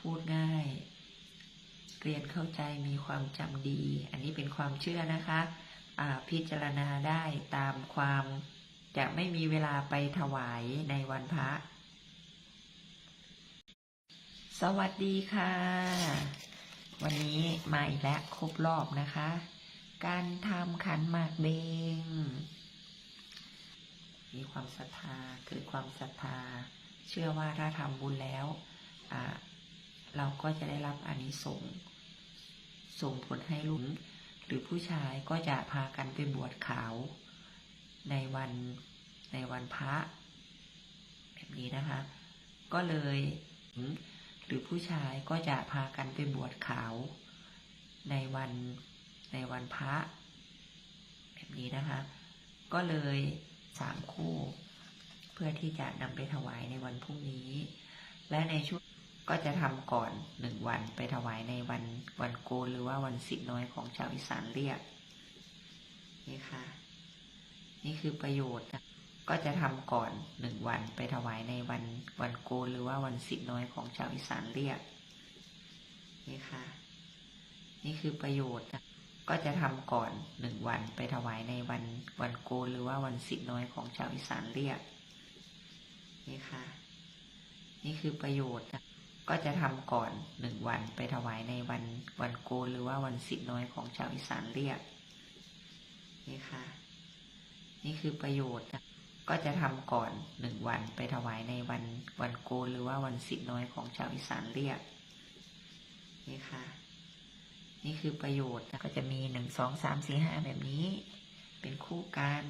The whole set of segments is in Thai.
พูดง่าย เรียนเข้าใจมีความจำดี อันนี้เป็นความเชื่อนะคะพิจารณาได้ตามความจะไม่มีเวลาไปถวายในวันพระ สวัสดีค่ะ วันนี้มาอีกแล้วครบรอบนะคะ การทำขันหมากเบง มีความศรัทธาเกิดความศรัทธา เชื่อว่าถ้าทำบุญแล้วอ่า เราก็จะได้รับอานิสงส์ส่งผลให้ลุงหรือผู้ชายก็จะพากันไปบวชขาว ในวันในวันพระแบบนี้นะคะ ก็เลยหรือผู้ชายก็จะพากันไปบวชขาว ในวันในวันพระแบบนี้นะคะ ก็เลยสามคู่ เพื่อที่จะนำไปถวายในวันพรุ่งนี้ และในช่วง ก็จะทำก่อนหนึ่งวันไปถวายในวันวันโกนหรือว่าวันสิบน้อยของชาวอีสานเรียก นี่ค่ะ นี่คือประโยชน์นะก็จะทำก่อนหนึ่งวันไปถวายในวันวันโกนหรือว่าวันสิบน้อยของชาวอีสานเรียก นี่ค่ะ นี่คือประโยชน์นะก็จะทำก่อนหนึ่งวันไปถวายในวันวันโกนหรือว่าวันสิบน้อยของชาวอีสานเรียก นี่ค่ะ นี่คือประโยชน์นะ ก็จะทำก่อนหนึ่งวันไปถวายในวันวันโกนหรือว่าวันสิบน้อยของชาวอีสานเรียก นี่ค่ะ นี่คือประโยชน์นะก็จะทำก่อนหนึ่งวันไปถวายในวันวันโกนหรือว่าวันสิบน้อยของชาวอีสานเรียก นี่ค่ะ นี่คือประโยชน์นะก็จะมีหนึ่งสองสามสี่ห้าแบบนี้ เป็นคู่กัน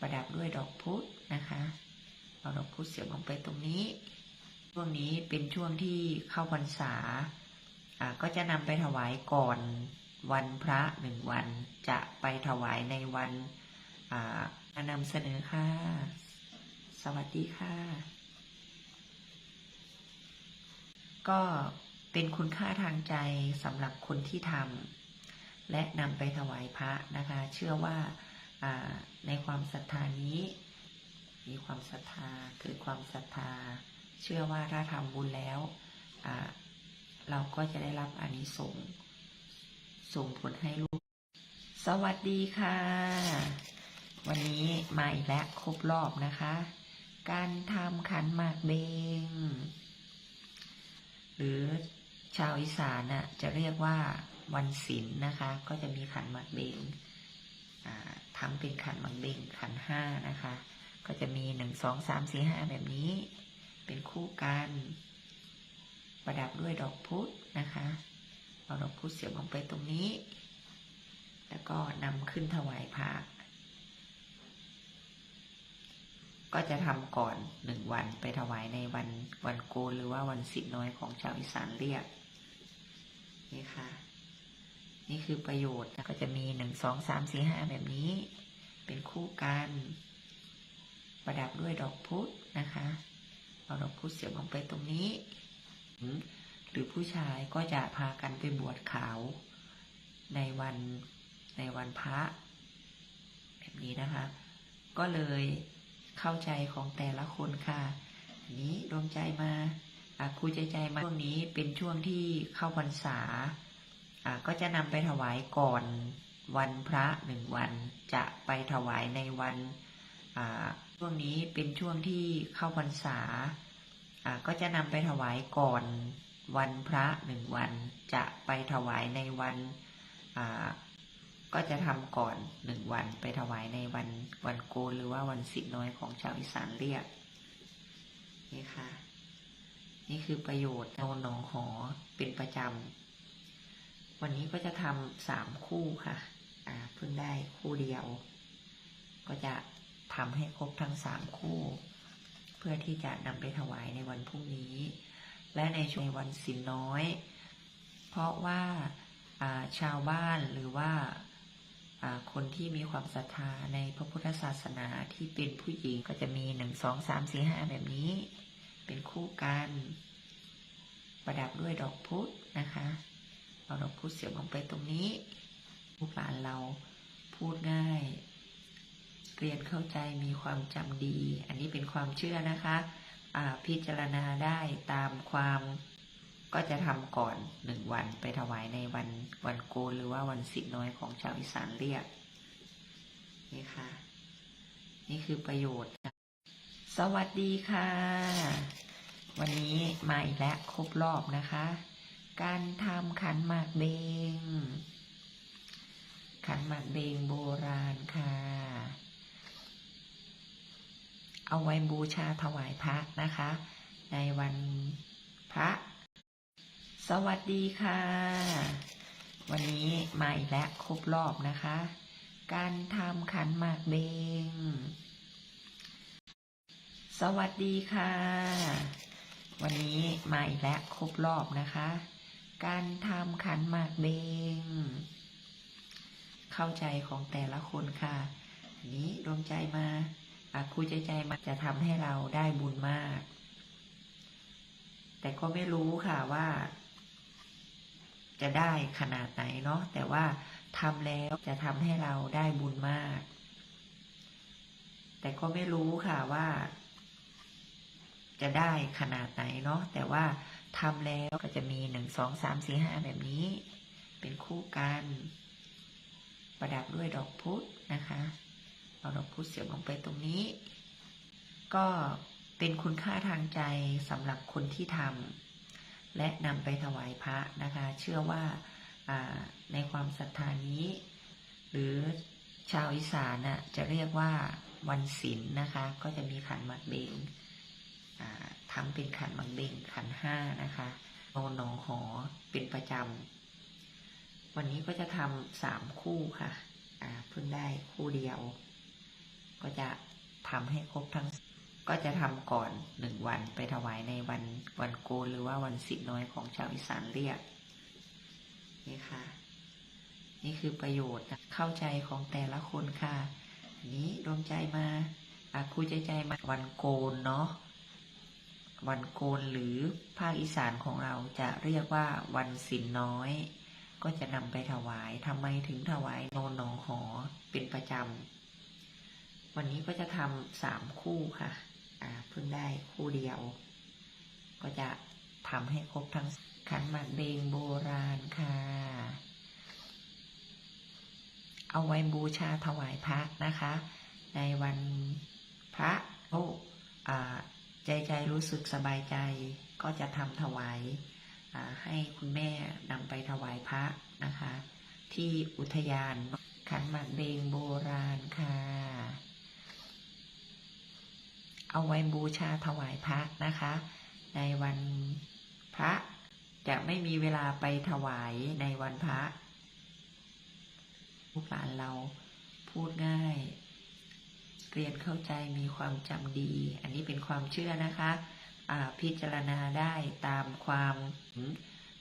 ประดับด้วยดอกพุธนะคะ เอาดอกพุธเสียบลงไปตรงนี้ ช่วงนี้เป็นช่วงที่เข้าพรรษาอ่าก็จะนำไปถวายก่อนวันพระหนึ่งวันจะไปถวายในวันอ่านำเสนอค่ะ สวัสดีค่ะ ก็เป็นคุณค่าทางใจสำหรับคนที่ทำและนำไปถวายพระนะคะ เชื่อว่าในความศรัทธานี้ มีความศรัทธาเกิดความศรัทธา เชื่อว่าถ้าทำบุญแล้ว เราก็จะได้รับอานิสงส์ส่งผลให้ลูก สวัสดีค่ะ วันนี้มาอีกแล้วครบรอบนะคะ การทำขันหมากเบง หรือชาวอีสานน่ะจะเรียกว่าวันศีลนนะคะ ก็จะมีขันหมากเบงทำเป็นขันหมากเบงขันห้านะคะ ก็จะมีหนึ่งสองสามสี่ห้าแบบนี้ เป็นคู่กัน ประดับด้วยดอกพุธนะคะ เอาดอกพุธเสียบลงไปตรงนี้ แล้วก็นำขึ้นถวายพระก็จะทำก่อนหนึ่งวันไปถวายในวันวันโกนหรือว่าวันสิบน้อยของชาวอีสานเรียก นี่ค่ะ นี่คือประโยชน์ก็จะมีหนึ่งสองสามสี่ห้าแบบนี้ เป็นคู่กัน ประดับด้วยดอกพุธนะคะ เอาดอกพุธเสียบลงไปตรงนี้ หรือผู้ชายก็จะพากันไปบวชขาว ในวันในวันพระ แบบนี้นะคะ ก็เลยเข้าใจของแต่ละคนค่ะอันนี้ดวงใจมาอะครูใจใจมาช่วงนี้เป็นช่วงที่เข้าพรรษาอะก็จะนำไปถวายก่อนวันพระหนึ่งวันจะไปถวายในวันอ่า ช่วงนี้เป็นช่วงที่เข้าพรรษา ก็จะนำไปถวายก่อนวันพระหนึ่งวันจะไปถวายในวันก็จะทำก่อนหนึ่งวันไปถวายในวันวันโกนหรือว่าวันสิบน้อยของชาวอีสานเรียกนี่ค่ะ นี่คือประโยชน์โนหนองหอเป็นประจำวันนี้ก็จะทำสามคู่ค่ะเพิ่งได้คู่เดียว ก็จะ ทำให้ครบทั้งสามคู่ เพื่อที่จะนำไปถวายในวันพรุ่งนี้ และในช่วงวันสินน้อย เพราะว่าชาวบ้านหรือว่าอ่าคนที่มีความศรัทธาในพระพุทธศาสนาที่เป็นผู้หญิงก็จะมีหนึ่งสองสามสี่ห้าแบบนี้ เป็นคู่กัน ประดับด้วยดอกพุธนะคะเอาดอกพุธเสียบลงไปตรงนี้ลูกหลานเราพูดง่าย เรียนเข้าใจมีความจำดี อันนี้เป็นความเชื่อนะคะพิจารณาได้ตามความก็จะทำก่อนหนึ่งวันไปถวายในวันวันโกนหรือว่าวันสิบน้อยของชาวอีสานเรียกนี่ค่ะ นี่คือประโยชน์ สวัสดีค่ะ วันนี้มาอีกแล้วครบรอบนะคะ การทำขันหมากเบงขันหมากเบงโบราณค่ะ เอาไว้บูชาถวายพระนะคะ ในวันพระ สวัสดีค่ะ วันนี้มาอีกแล้วครบรอบนะคะ การทำขันหมากเบง สวัสดีค่ะ วันนี้มาอีกแล้วครบรอบนะคะ การทำขันหมากเบง เข้าใจของแต่ละคนค่ะนนี้ดวงใจมา ครูใจใจมาจะทำให้เราได้บุญมาก แต่ก็ไม่รู้ค่ะว่า จะได้ขนาดไหนเนาะแต่ว่าทำแล้วจะทำให้เราได้บุญมาก แต่ก็ไม่รู้ค่ะว่า จะได้ขนาดไหนเนาะแต่ว่าทำแล้วก็จะมีหนึ่งสองสามสี่ห้าแบบนี้ เป็นคู่กัน ประดับด้วยดอกพุธนะคะ เอาดอกพุธเสียบลงไปตรงนี้ ก็เป็นคุณค่าทางใจสำหรับคนที่ทำและนำไปถวายพระนะคะ เชื่อว่าในความศรัทธานี้ หรือชาวอีสานน่ะจะเรียกว่าวันศีลนนะคะ ก็จะมีขันหมากเบงอ่าทำเป็นขันหมากเบงขันห้านะคะโนหนองหอเป็นประจำวันนี้ก็จะทำสามคู่ค่ะเพิ่งได้คู่เดียว ก็จะทำให้ครบทั้ง ก็จะทำก่อนหนึ่งวันไปถวายในวันวันโกนหรือว่าวันสิน้อยของชาวอีสานเรียก นี่ค่ะ นี่คือประโยชน์เข้าใจของแต่ละคนค่ะอันนี้ดวงใจมาอาครูใจใจมาวันโกนเนาะวันโกนหรือภาคอีสานของเราจะเรียกว่าวันสินน้อย ก็จะนำไปถวายทำไมถึงถวายโนนหนองหอเป็นประจำ วันนี้ก็จะทำสามคู่ค่ะ อ่าเพิ่งได้คู่เดียว ก็จะทำให้ครบทั้งขันหมากเบงโบราณค่ะ เอาไว้บูชาถวายพระนะคะ ในวันพระโอ้ใจใจรู้สึกสบายใจก็จะทำถวายาให้คุณแม่นำไปถวายพระนะคะ ที่อุทยานขันหมากเบงโบราณค่ะ เอาไว้บูชาถวายพระนะคะ ในวันพระจะไม่มีเวลาไปถวายในวันพระลูกหลานเราพูดง่าย เรียนเข้าใจมีความจำดี อันนี้เป็นความเชื่อนะคะพิจารณาได้ตามความ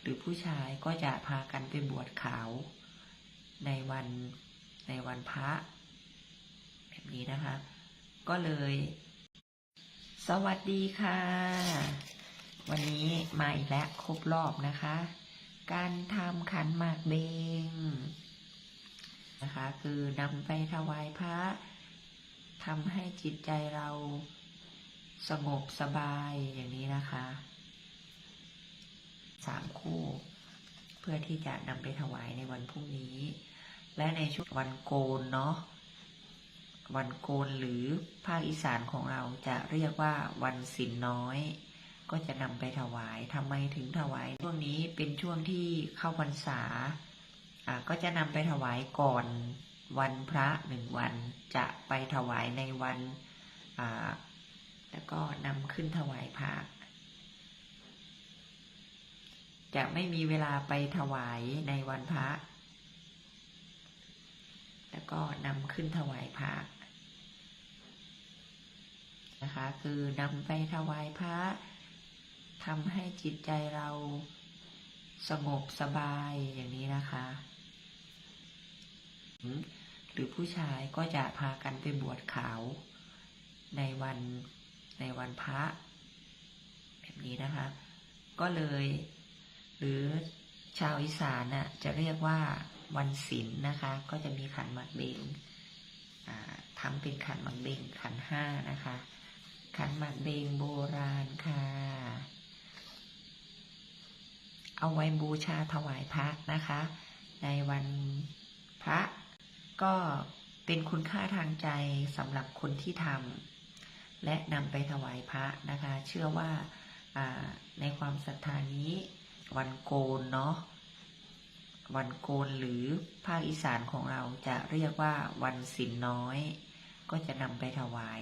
หรือผู้ชายก็จะพากันไปบวชขาว ในวันในวันพระ แบบนี้นะคะ ก็เลย สวัสดีค่ะ วันนี้มาอีกแล้วครบรอบนะคะ การทำขันหมากเบงนะคะ คือนำไปถวายพระทำให้จิตใจเราสงบสบายอย่างนี้นะคะสามคู่ เพื่อที่จะนำไปถวายในวันพรุ่งนี้ และในช่วงวันโกนเนาะ วันโกนหรือภาคอีสานของเราจะเรียกว่าวันสินน้อย ก็จะนำไปถวายทำไมถึงถวายช่วงนี้เป็นช่วงที่เข้าพรรษาก็จะนำไปถวายก่อนวันพระหนึ่งวันจะไปถวายในวันแล้วก็นำขึ้นถวายพระจะไม่มีเวลาไปถวายในวันพระ แล้วก็นำขึ้นถวายพระ นะคะ คือนำไปถวายพระทำให้จิตใจเราสงบสบายอย่างนี้นะคะ หรือผู้ชายก็จะพากันไปบวชขาว ในวันในวันพระ แบบนี้นะคะ ก็เลย หรือชาวอีสานน่ะจะเรียกว่าวันศีลนนะคะ ก็จะมีขันหมากเบงอ่าทำเป็นขันหมากเบงขันห้านะคะ ขันหมากเบงโบราณค่ะ เอาไว้บูชาถวายพระนะคะ ในวันพระ ก็เป็นคุณค่าทางใจสำหรับคนที่ทำและนำไปถวายพระนะคะ เชื่อว่าอ่าในความศรัทธานี้วันโกนเนาะวันโกนหรือภาคอีสานของเราจะเรียกว่าวันสินน้อย ก็จะนำไปถวาย